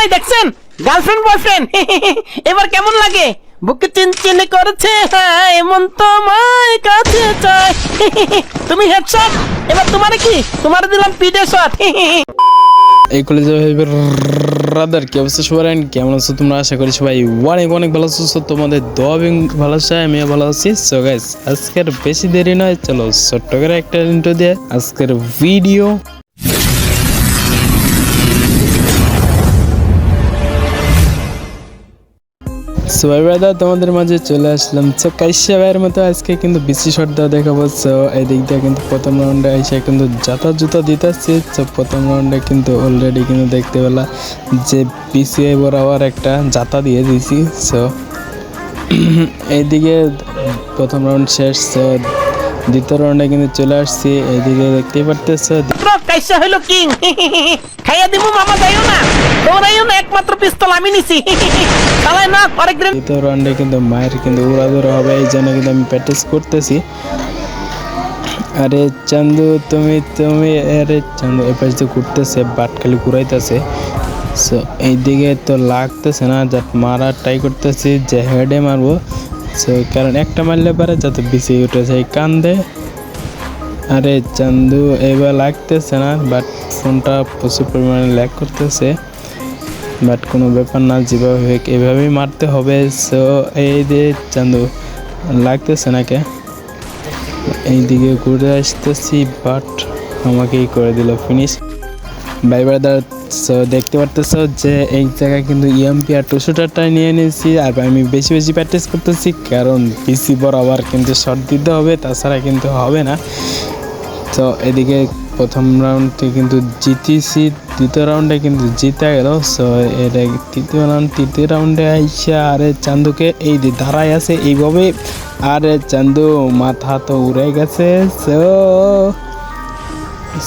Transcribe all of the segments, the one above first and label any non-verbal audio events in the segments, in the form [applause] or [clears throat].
পাই দেখছেন? Girlfriend boyfriend [laughs] এবার কেমন লাগে? বুকে চিনচিনি করেছে হ্যাঁ এমন তোমায় কাছে চাই [laughs] তুমি হেডশট এবার তোমারে কি? তোমারে দিলাম পিডে শট [laughs] এই কলেজে রাদার কি অবস্থা? সবার and কেমন আছো তোমরা? আশা করি সবাই অনেক অনেক ভালো আছো। তোমাদের দোয়া এবং ভালো আছে আমিও ভালো আছি। সো গাইস আজকের বেশি দেরি নয়, চলো ছোট্ট করে একটা ইন্টো দিয়ে আজকের ভিডিও সোয়াই ব্রাদার তোমাদের মাঝে চলে আসলাম। সো কাইশা ভাইয়ের মতো আজকে কিন্তু বেশি দেওয়া দেখাবো। সো এই দিক দিয়ে কিন্তু প্রথম রাউন্ডে এসে কিন্তু যাতা জুতা দিতেছে। সো প্রথম রাউন্ডে কিন্তু অলরেডি কিন্তু দেখতে পেলা যে পিসিআই বরাবর একটা যাতা দিয়ে দিয়েছি। সো [clears throat] এইদিকে প্রথম রাউন্ড শেষ। সো দ্বিতীয় রাউন্ডে কিন্তু চলে আসছি। এইদিকে দেখতেই পারতেছো। কাইসা হইল কিং? [laughs] খাইয়া দিমু, মামা, যাইও না। একমাত্র পিস্তল, আমি নিছি। চালাই না আরেকদিন দ্বিতীয় রাউন্ডে কিন্তু মায়ের কিন্তু উড়াদুরা হবে, এই জন্য কিন্তু আমি প্র্যাকটিস করতেছি। আরে চান্দু, তুমি তুমি, আরে চান্দু, এ পাশে ঘুরতেছে, বাট খালি ঘুরাইতেছে। সো এইদিকে তো লাগতেছে না যা মারার ট্রাই করতেছি, যে হেডে মারবো। সো কারণ একটা মারলে পারে, যাতে বেশি উঠেছে এই কান্দে। আরে চান্দু, এবার লাগতেছে না, বাট ফোনটা প্রচুর পরিমাণে ল্যাগ করতেছে। বাট কোনো ব্যাপার না, যেভাবে এভাবেই মারতে হবে। সো এই যে চান্দু, লাগতেছে নাকে? এইদিকে ঘুরে আসতেছি বাট আমাকেই করে দিল ফিনিশ বাই ব্রাদার সো দেখতে পারতেছ যে এই জায়গায় কিন্তু E ইএমপি আর টুসুটারটা নিয়ে নিয়েছি, আর আমি বেশি বেশি প্র্যাকটিস করতেছি, কারণ পিসি বরাবর কিন্তু শর্ট দিতে হবে, তাছাড়া কিন্তু হবে না। তো এদিকে প্রথম রাউন্ডে কিন্তু জিতেছি, দ্বিতীয় রাউন্ডে কিন্তু জিতে গেল সো এটা তৃতীয় রাউন্ড তৃতীয় রাউন্ডে আইসা, আরে চান্দুকে এই যে দাঁড়ায় আছে এইভাবে, আরে চান্দু মাথা তো উড়ে গেছে সো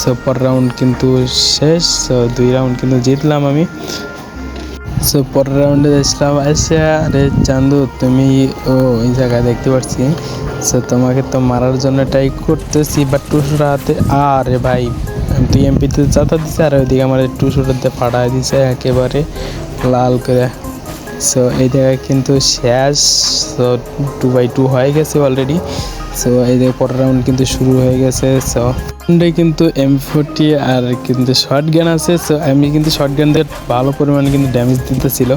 সো পর রাউন্ড কিন্তু শেষ সো দুই রাউন্ড কিন্তু জিতলাম আমি। সো পরের রাউন্ডে দেখলাম এসে আরে চান্দু তুমি ও এই জায়গায় দেখতে পাচ্ছি। সো তোমাকে তো মারার জন্য ট্রাই করতেছি বাট টুসুরা হাতে আরে ভাই আমি তো এমপিতে চাতা দিছে আর ওইদিকে আমার টুসুরাতে ফাটাই দিছে একেবারে লাল করে। সো এই জায়গায় কিন্তু শেষ সো টু বাই টু হয়ে গেছে অলরেডি সো এই যে পরের রাউন্ড কিন্তু শুরু হয়ে গেছে। সো রাউন্ডে কিন্তু এম ফোরটি আর কিন্তু শর্ট গান আছে। সো আমি কিন্তু শর্ট গান দিয়ে ভালো পরিমাণে কিন্তু ড্যামেজ দিতেছিল।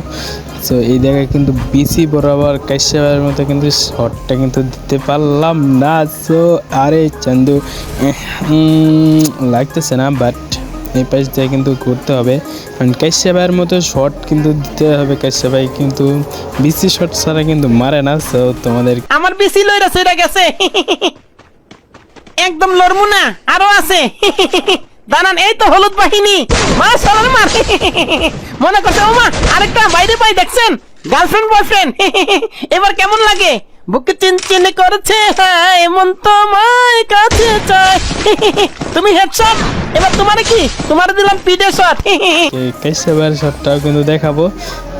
সো এই জায়গায় কিন্তু বিসি বরাবর কাশ্যের মতো কিন্তু শর্টটা কিন্তু দিতে পারলাম না। সো আরে, চান্দু লাগতেছে না বাট এই পাশ দিয়ে কিন্তু করতে হবে। কারণ কাশ্যের মতো শর্ট কিন্তু দিতে হবে। কাশ্যা ভাই কিন্তু বিসি শর্ট ছাড়া কিন্তু মারে না। সো তোমাদের আমার বেশি লইরা সইরা গেছে। একদম লড়মু না, আরও আছে। দাঁড়ান, এই তো হলুদ বাহিনী। মা সরার মার। মনে করছে ও মা আরেকটা বাইরে পাই, দেখছেন? গার্লফ্রেন্ড বয়ফ্রেন্ড এবার কেমন লাগে? বুকে চিনচিনি করেছে হ্যাঁ এমন তোমায় কাছে চাই। তুমি হেডশট এবার তোমারে কি? তোমারে দিলাম পিডে শট কাইসে কাশ্যেবার শটটাও কিন্তু দেখাবো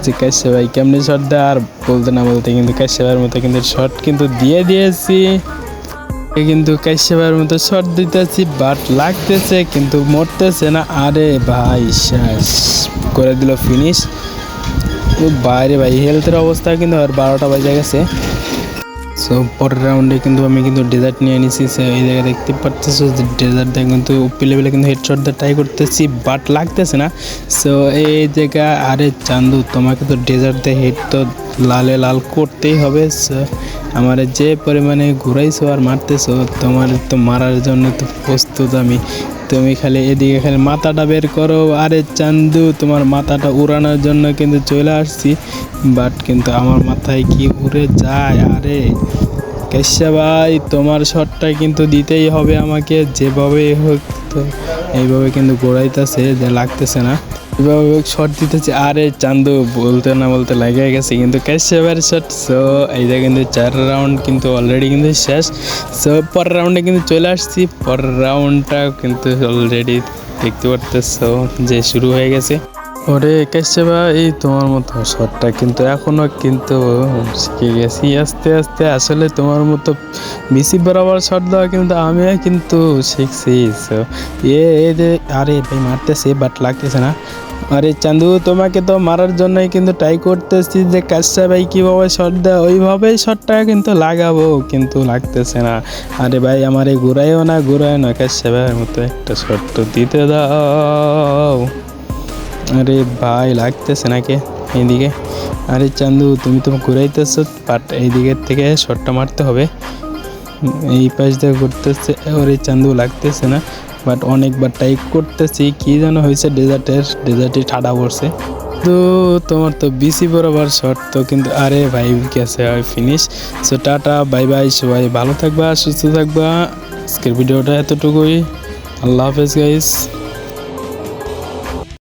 যে কাশ্যে ভাই কেমনি শট দেয়, আর বলতে না বলতে কিন্তু কাশ্যেবার মতো কিন্তু শট কিন্তু দিয়ে দিয়েছি। কিন্তু কাশ্যেবার মতো শট দিতেছি বাট লাগতেছে, কিন্তু মরতেছে না। আরে ভাই, শেষ। করে দিল ফিনিশ বাইরে ভাই হেলথের অবস্থা কিন্তু আর বারোটা বাজে গেছে। সো পরের রাউন্ডে কিন্তু আমি কিন্তু ডেজার্ট নিয়ে নিছি এই জায়গায় দেখতে পারতেছো যে ডেজার্ট দিয়ে কিন্তু লেভেলে কিন্তু হেডশট দিয়ে ট্রাই করতেছি বাট লাগতেছে না। সো এই জায়গা আরে চান্দু, তোমাকে তো ডেজার্ট দিয়ে হেড তো লালে লাল করতেই হবে আমার যে পরিমাণে ঘুরাইছো আর মারতেছো, তোমার তো মারার জন্য তো প্রস্তুত আমি। তুমি খালি এদিকে খালি মাথাটা বের করো, আরে চান্দু, তোমার মাথাটা উড়ানোর জন্য কিন্তু চলে আসছি বাট কিন্তু আমার মাথায় কি উড়ে যায়? আরে কেশা ভাই, তোমার শটটা কিন্তু দিতেই হবে আমাকে যেভাবে হোক তো, এইভাবে কিন্তু গোড়াইতেছে যে লাগতেছে না। এভাবে শট দিতেছে। আরে চান্দু, বলতে না বলতে লাগে গেছে কিন্তু ক্যাশেভার শট সো এইটা কিন্তু চার রাউন্ড কিন্তু অলরেডি কিন্তু শেষ। সো পরের রাউন্ডে কিন্তু চলে আসছি। পরের রাউন্ডটা কিন্তু অলরেডি দেখতে পারতেছ যে শুরু হয়ে গেছে। ওরে কাইসে ভাই, তোমার মতো শটটা কিন্তু এখনও কিন্তু শিখে গেছি। আস্তে আস্তে আসলে তোমার মতো বেশি বরাবর শট দেওয়া কিন্তু আমিও কিন্তু শিখছি। এ আরে ভাই মারতেছে বাট লাগতেছে না। আরে চান্দু, তোমাকে তো মারার জন্যই কিন্তু ট্রাই করতেছি যে কাজটা ভাই কীভাবে শট দেয়, ওইভাবেই শটটা কিন্তু লাগাবো, কিন্তু লাগতেছে না। আরে ভাই আমার এই ঘুরাইও না ঘুরায় না কাজটা ভাইয়ের মতো একটা শট তো দিতে দাও। আরে ভাই, লাগতেছে নাকি এইদিকে? আরে চান্দু, তুমি তো ঘুরাইতেছো বাট এইদিকের থেকে শটটা মারতে হবে। এই পাশ দিয়ে ঘুরতেছে, ওরে চান্দু, লাগতেছে না। বাট অনেকবার টাইপ করতেছি, কি যেন হয়েছে ডেজার্টের ডেজার্টে ঠাডা পড়ছে। তো তোমার তো বিসি বরাবর শট তো, কিন্তু আরে ভাই গেছে আর finish so tata bye bye সবাই ভালো থাকবা, সুস্থ থাকবা। আজকের ভিডিওটা এতটুকুই। আল্লাহ হাফেজ গাইস